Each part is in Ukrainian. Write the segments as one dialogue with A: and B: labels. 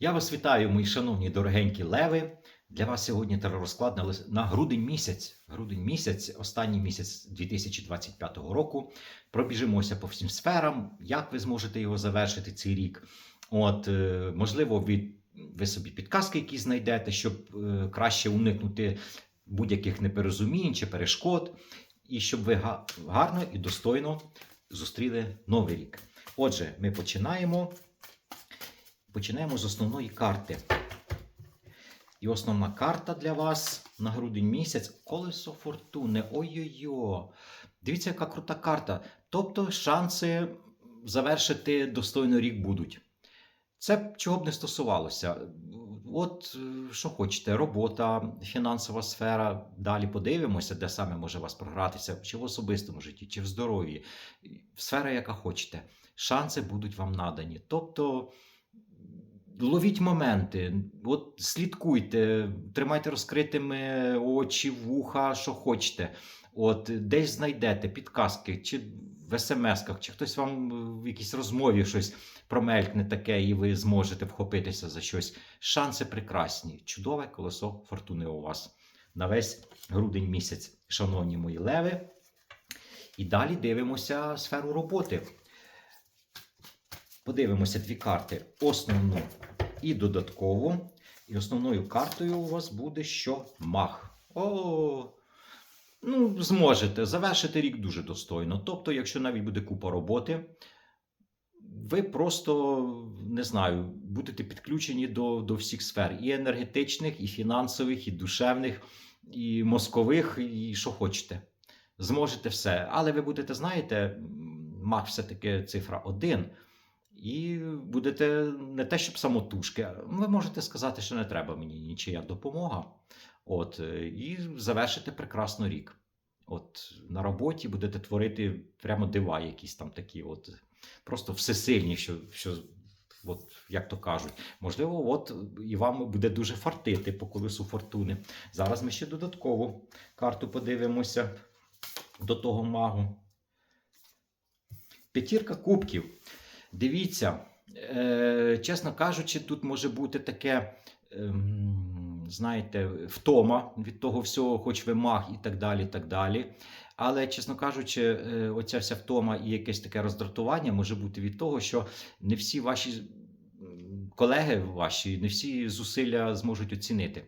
A: Я вас вітаю, мої шановні дорогенькі леви. Для вас сьогодні теророзклад на, грудень місяць. Грудень місяць, останній місяць 2025 року. Пробіжимося по всім сферам, як ви зможете його завершити цей рік. От, е, можливо, ви, ви собі підказки які знайдете, щоб е, краще уникнути будь-яких непорозумінь чи перешкод, і щоб ви гарно і достойно зустріли новий рік. Отже, ми починаємо. Починаємо з основної карти. І основна карта для вас на грудень місяць колесо фортуни. Ой-ой-ой. Дивіться, яка крута карта. Тобто шанси завершити достойно рік будуть. Це чого б не стосувалося. От е, що хочете, робота, фінансова сфера. Далі подивимося, де саме може вас програтися, чи в особистому житті, чи в здоров'ї. Сфера, яка хочете. Шанси будуть вам надані. Тобто ловіть моменти, от слідкуйте, тримайте розкритими очі, вуха, що хочете. От десь знайдете підказки, чи в смс-ках, чи хтось вам в якійсь розмові щось промелькне таке, і ви зможете вхопитися за щось. Шанси прекрасні. Чудове колесо фортуни у вас на весь грудень місяць, шановні мої леви. І далі дивимося сферу роботи. Подивимося дві карти: основну і додаткову. І основною картою у вас буде що мах. О, ну, зможете завершити рік дуже достойно. Тобто, якщо навіть буде купа роботи, ви просто не знаю, будете підключені до, до всіх сфер: і енергетичних, і фінансових, і душевних, і мозкових, і що хочете. Зможете все. Але ви будете, знаєте, мах все-таки цифра 1. І будете не те, щоб самотужки, ви можете сказати, що не треба мені нічия допомога. От, е, і завершити прекрасно рік. От на роботі будете творити прямо дива, якісь там такі, от просто всесильні, що, що от, як то кажуть. Можливо, от і вам буде дуже фартити по колесу фортуни. Зараз ми ще додаткову карту подивимося до того магу. П'ятірка кубків. Дивіться, е, чесно кажучи, тут може бути таке, ем, знаєте, втома від того всього, хоч ви маг і так далі. і так далі. Але, чесно кажучи, е, оця вся втома і якесь таке роздратування може бути від того, що не всі ваші колеги ваші, не всі зусилля зможуть оцінити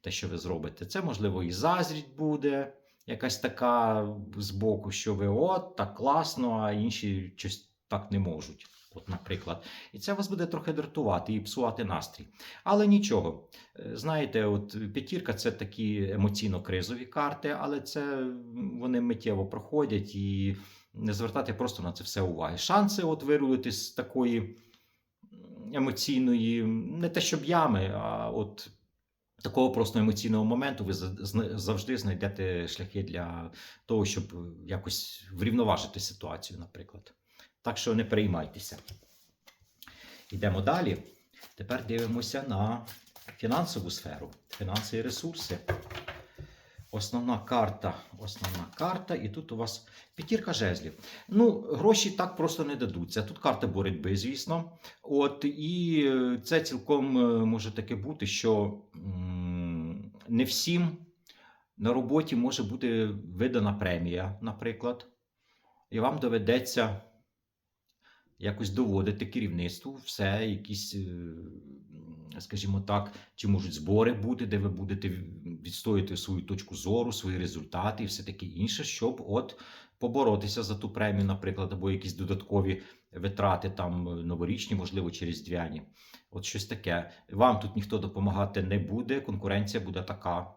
A: те, що ви зробите. Це, можливо, і заздріть буде, якась така збоку, що ви от так класно, а інші щось так не можуть. От, наприклад, і це вас буде трохи дратувати і псувати настрій. Але нічого. Е, Знаєте, от п'ятірка це такі емоційно-кризові карти, але це вони миттєво проходять і не звертати просто на це все уваги. Шанси от вирулити з такої емоційної, не те щоб ями, а от такого просто емоційного моменту ви завжди знайдете шляхи для того, щоб якось врівноважити ситуацію, наприклад. Так що не переймайтеся. Йдемо далі. Тепер дивимося на фінансову сферу, фінанси і ресурси. Основна карта, основна карта, і тут у вас п'ятірка жезлів. Ну, гроші так просто не дадуться. Тут карта боротьби, звісно. От, і це цілком е, може таке бути, що не всім на роботі може бути видана премія, наприклад, і вам доведеться якось доводити керівництву все, якісь, е, скажімо так, чи можуть збори бути, де ви будете відстояти свою точку зору, свої результати і все таке інше, щоб от поборотися за ту премію, наприклад, або якісь додаткові витрати, там е, новорічні, можливо, чи різдвяні. От щось таке. Вам тут ніхто допомагати не буде, конкуренція буде така.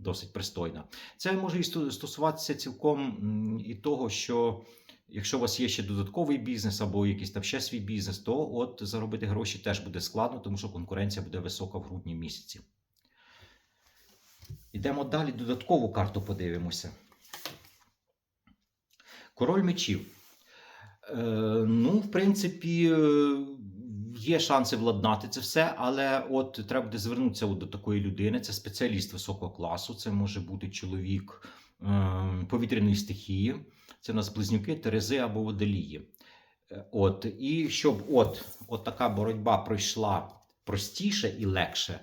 A: Досить пристойна. Це може і стосуватися цілком і того, що Якщо у вас є ще додатковий бізнес або якийсь там ще свій бізнес, то от заробити гроші теж буде складно, тому що конкуренція буде висока в грудні місяці. Йдемо далі, додаткову карту подивимося. Король мечів. Е, ну, в принципі, е, є шанси владнати це все, але от треба буде звернутися от до такої людини. Це спеціаліст високого класу, це може бути чоловік повітряної стихії. Це у нас близнюки, терези або водолії. Е, От, і щоб от, от така боротьба пройшла простіше і легше.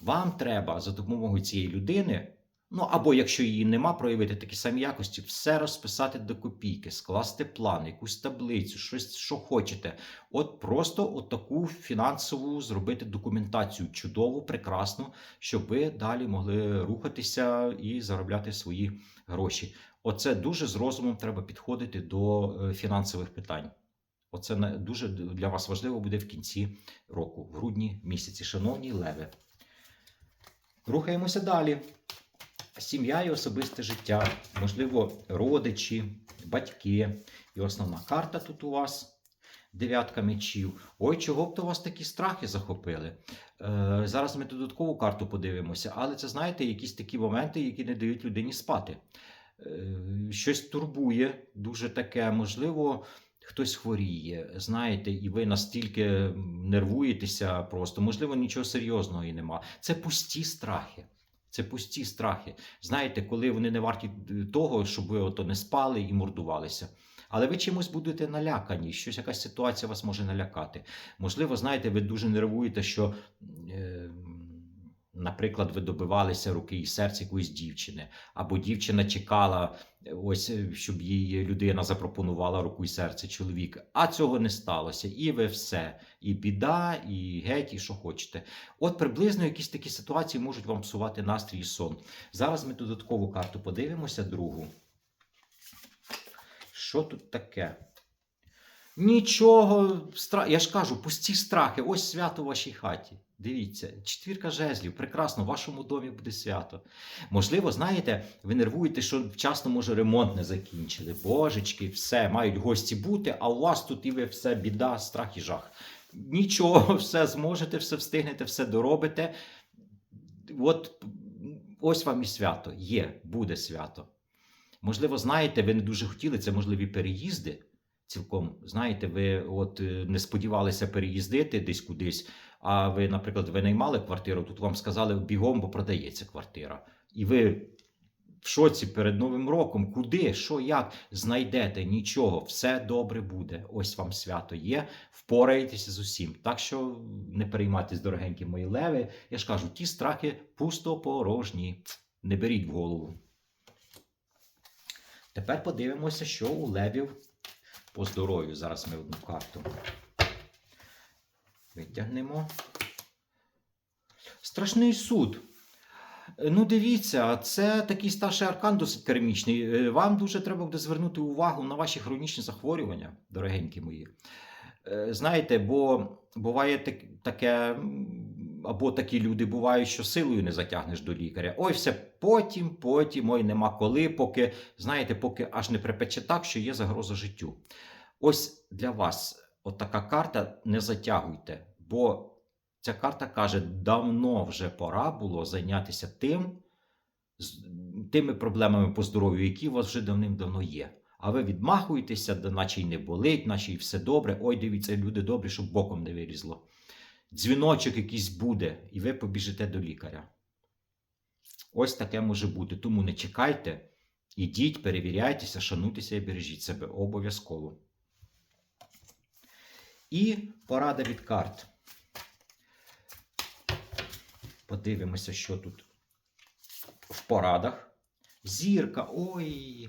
A: Вам треба за допомогою цієї людини, ну або якщо її нема, проявити такі самі якості, все розписати до копійки, скласти план, якусь таблицю, щось, що хочете. От просто от фінансову зробити документацію чудову, прекрасну, щоб ви далі могли рухатися і заробляти свої гроші. Оце дуже з розумом треба підходити до е, фінансових питань. Оце дуже для вас важливо буде в кінці року, в грудні місяці. Шановні леви. Рухаємося далі. Сім'я і особисте життя, можливо, родичі, батьки. І основна карта тут у вас. Дев'ятка мечів. Ой, чого б то вас такі страхи захопили? Е, зараз ми додаткову карту подивимося, але це, знаєте, якісь такі моменти, які не дають людині спати. Е, щось турбує, дуже таке, можливо, хтось хворіє, знаєте, і ви настільки нервуєтеся просто, можливо, нічого серйозного і нема. Це пусті страхи. Це пусті страхи. Знаєте, коли вони не варті того, щоб ви ото не спали і мордувалися. Але ви чимось будете налякані, щось якась ситуація вас може налякати. Можливо, знаєте, ви дуже нервуєте, що, е, наприклад, ви добивалися руки і серця якоїсь дівчини, або дівчина чекала, е, ось е, щоб їй людина запропонувала руку і серце чоловіка, а цього не сталося. І ви все. І біда, і геть, і що хочете. От приблизно якісь такі ситуації можуть вам псувати настрій і сон. Зараз ми додаткову карту подивимося, другу. Що тут таке? Нічого, я ж кажу, пусті страхи. Ось свято в вашій хаті. Дивіться, четвірка жезлів, прекрасно, в вашому домі буде свято. Можливо, знаєте, ви нервуєте, що вчасно, може, ремонт не закінчили. Божечки, все, мають гості бути, а у вас тут і ви все біда, страх і жах. Нічого, все зможете, все встигнете, все доробите. От ось вам і свято. Є, буде свято. Можливо, знаєте, ви не дуже хотіли, це можливі переїзди. Цілком, знаєте, ви от е, не сподівалися переїздити десь кудись, а ви, наприклад, винаймали квартиру, тут вам сказали бігом, бо продається квартира. І ви в шоці перед Новим роком, куди, що, як, знайдете нічого, все добре буде. Ось вам свято є, впораєтеся з усім. Так що не переймайтесь, дорогенькі мої леви. Я ж кажу, ті страхи пустопорожні. Не беріть в голову. Тепер подивимося, що у левів по здоров'ю. Зараз ми одну карту витягнемо. Страшний суд. Ну, дивіться, це такий старший аркан досить керамічний. Е, Вам дуже треба буде звернути увагу на ваші хронічні захворювання, дорогенькі мої. Е, Знаєте, бо буває таке, або такі люди бувають, що силою не затягнеш до лікаря. Ой, все потім, потім, ой, нема коли, поки, знаєте, поки аж не припече так, що є загроза життю. Ось для вас от така карта не затягуйте, бо ця карта каже, давно вже пора було зайнятися тим, з- тими проблемами по здоров'ю, які у вас вже давним-давно є. А ви відмахуєтеся, наче й не болить, наче й все добре. Ой, дивіться, люди добрі, щоб боком не вирізло. Дзвіночок якийсь буде, і ви побіжите до лікаря. Ось таке може бути. Тому не чекайте, ідіть, перевіряйтеся, шануйтеся і бережіть себе обов'язково. І порада від карт. Подивимося, що тут в порадах. Зірка. Ой.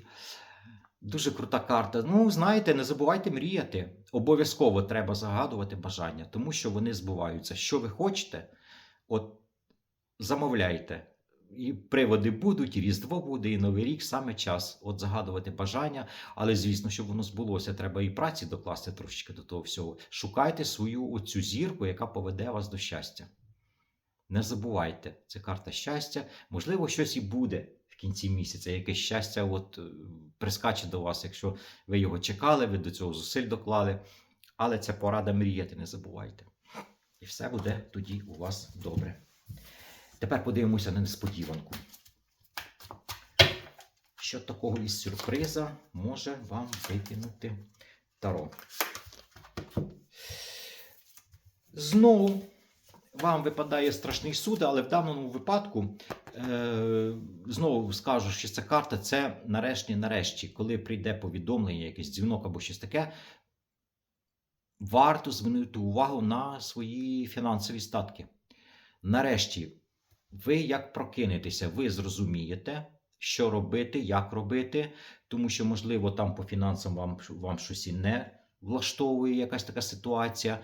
A: Дуже крута карта. Ну, знаєте, не забувайте мріяти. Обов'язково треба загадувати бажання, тому що вони збуваються. Що ви хочете, от замовляйте. І приводи будуть, і Різдво буде, і Новий рік саме час от загадувати бажання. Але звісно, щоб воно збулося, треба і праці докласти трошечки до того всього. Шукайте свою оцю зірку, яка поведе вас до щастя. Не забувайте, це карта щастя. Можливо, щось і буде кінці місяця, якесь щастя от, е, прискаче до вас, якщо ви його чекали, ви до цього зусиль доклали. Але це порада мріяти, не забувайте. І все буде тоді у вас добре. Тепер подивимося на несподіванку. Що такого із сюрприза може вам викинути Таро? Знову вам випадає страшний суд, але в даному випадку е, знову скажу, що ця карта це нарешті, нарешті, коли прийде повідомлення, якийсь дзвінок або щось таке. варто звернути увагу на свої фінансові статки. Нарешті, ви як прокинетеся, ви зрозумієте, що робити, як робити, тому що, можливо, там по фінансам вам, вам щось і не влаштовує якась така ситуація.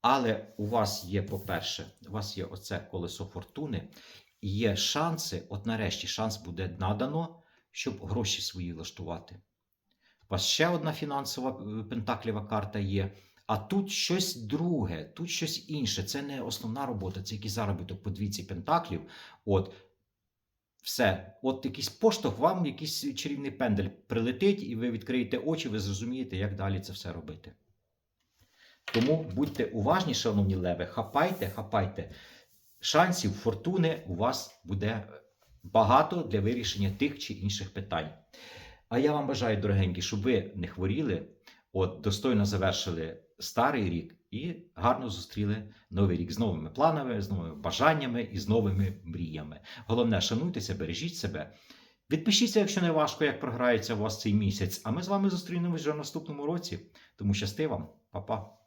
A: Але у вас є, по-перше, у вас є оце колесо фортуни, є шанси, от нарешті шанс буде надано, щоб гроші свої влаштувати. У вас ще одна фінансова е, пентаклєва карта є. А тут щось друге, тут щось інше. Це не основна робота, це якийсь заробіток по двійці пентаклів. От все, от якийсь поштовх, вам якийсь чарівний пендель прилетить, і ви відкриєте очі, ви зрозумієте, як далі це все робити. Тому будьте уважні, шановні леви, хапайте, хапайте. Шансів, фортуни у вас буде багато для вирішення тих чи інших питань. А я вам бажаю, дорогенькі, щоб ви не хворіли, от достойно завершили старий рік і гарно зустріли новий рік з новими планами, з новими бажаннями і з новими мріями. Головне, шануйтеся, бережіть себе. Відпишіться, якщо не важко, як програється у вас цей місяць. А ми з вами зустрінемось вже в наступному році. Тому щасти вам, Па-па.